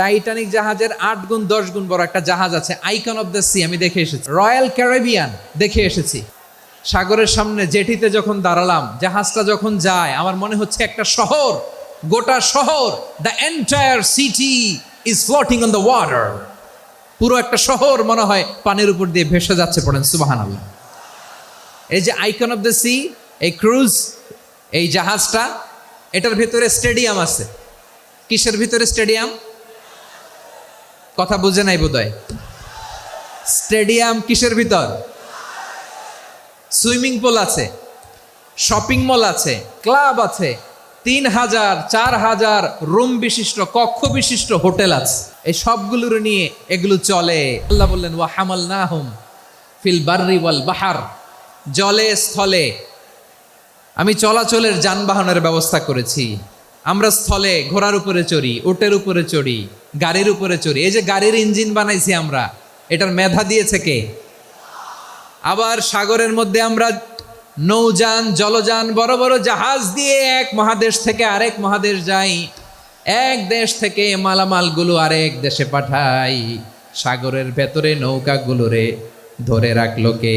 Titanic জাহাজের আট গুণ, দশ গুণ বড় একটা জাহাজ আছে আইকন অফ দ্য সি আমি দেখে এসেছি। রয়্যাল ক্যারেবিয়ান দেখে এসেছি। সাগরের সামনে জেটিতে যখন দাঁড়ালাম, জাহাজটা যখন যায়, আমার মনে হচ্ছে একটা শহর, গোটা শহর the entire city is floating on the water পুরো একটা শহর মনে হয় পানির উপর দিয়ে ভেসে যাচ্ছে পড়েন সুবাহান আল্লাহ এই যে আইকন অফ দ্য সি এই ক্রুজ এই জাহাজটা, এটার ভিতরে স্টেডিয়াম আছে। কিসের ভিতরে স্টেডিয়াম কথা বুঝে নাই বোধহয়। স্টেডিয়াম কিসের ভিতর? সুইমিং পুল আছে, শপিং মল আছে, ক্লাব আছে, তিন হাজার, চার হাজার রুম বিশিষ্ট, কক্ষ বিশিষ্ট হোটেল আছে। এই সবগুলোর নিয়ে এগুলো চলে। আল্লাহ বললেন, ওয়া হামাল না হুম ফিল বার্রি ওয়াল বাহার। জলে, স্থলে। আমি চলাচলের যানবাহনের ব্যবস্থা করেছি। আমরা স্থলে, ঘোড়ার উপরে চড়ি ওটের উপরে চড়ি। গাড়ির উপরে চড়ি। এই যে গাড়ির ইঞ্জিন বানাইছি আমরা, এটার মেধা দিয়েছে কে? আবার সাগরের মধ্যে আমরা নৌযান, জলযান, বড় বড় জাহাজ দিয়ে এক মহাদেশ থেকে আরেক মহাদেশ যাই। এক দেশ থেকে মালামালগুলো আরেক দেশে পাঠাই। সাগরের ভেতরে নৌকাগুলো রে ধরে রাখল কে?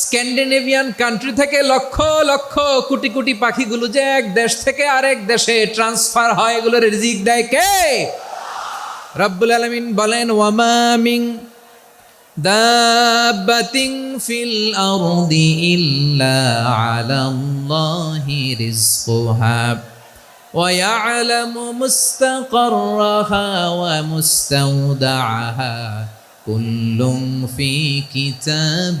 স্ক্যান্ডিনেভিয়ান কান্ট্রি থেকে লক্ষ লক্ষ কোটি কোটি পাখিগুলো যে এক দেশ থেকে আরেক দেশে ট্রান্সফার হয় এগুলোর রিজিক দেয় কে রব্বুল আলমিন বলেন ওয়ামামিং দাবাতিং ফিল আরদি ইল্লা আলাল্লাহি রিজকুহা ويعلم مستقرها ومستودعها كل في كتاب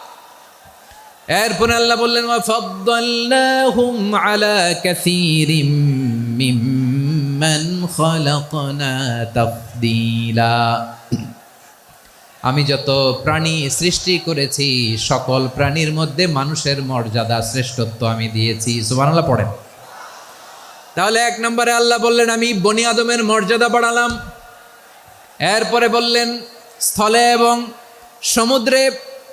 এরপরে আল্লাহ বললেন আলা আমি যত প্রাণী সৃষ্টি করেছি, সকল প্রাণীর মধ্যে মানুষের মর্যাদা শ্রেষ্ঠত্ব আমি দিয়েছি। সুবহানাল্লাহ, পড়েন। তাহলে এক নম্বরে আল্লাহ বললেন, আমি বনি আদমের মর্যাদা বাড়ালাম। এরপরে বললেন, স্থলে এবং সমুদ্রে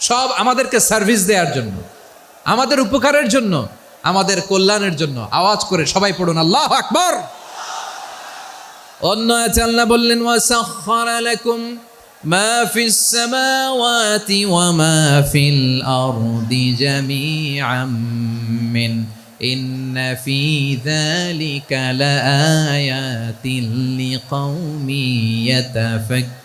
সব আমাদেরকে সার্ভিস দেওয়ার জন্য আমাদের উপকারের জন্য আমাদের কল্যাণের জন্য আওয়াজ করে সবাই পড়ুন আল্লাহ আকবর অন্য আছে আল্লাহ বললেন ওয়াসাখখারা লাকুম মা ফিস সামাওয়াতি ওয়া মা ফিল আরদি জামিআম মিন إن في ذلك لآيات لقوم يتفكرون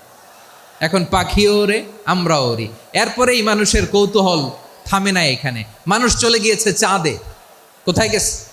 এখন পাখিও ওরে, আমরাও ওরি। এরপরে এই মানুষের কৌতূহল থামে না এখানে। মানুষ চলে গিয়েছে চাঁদে। কোথায় গেছে?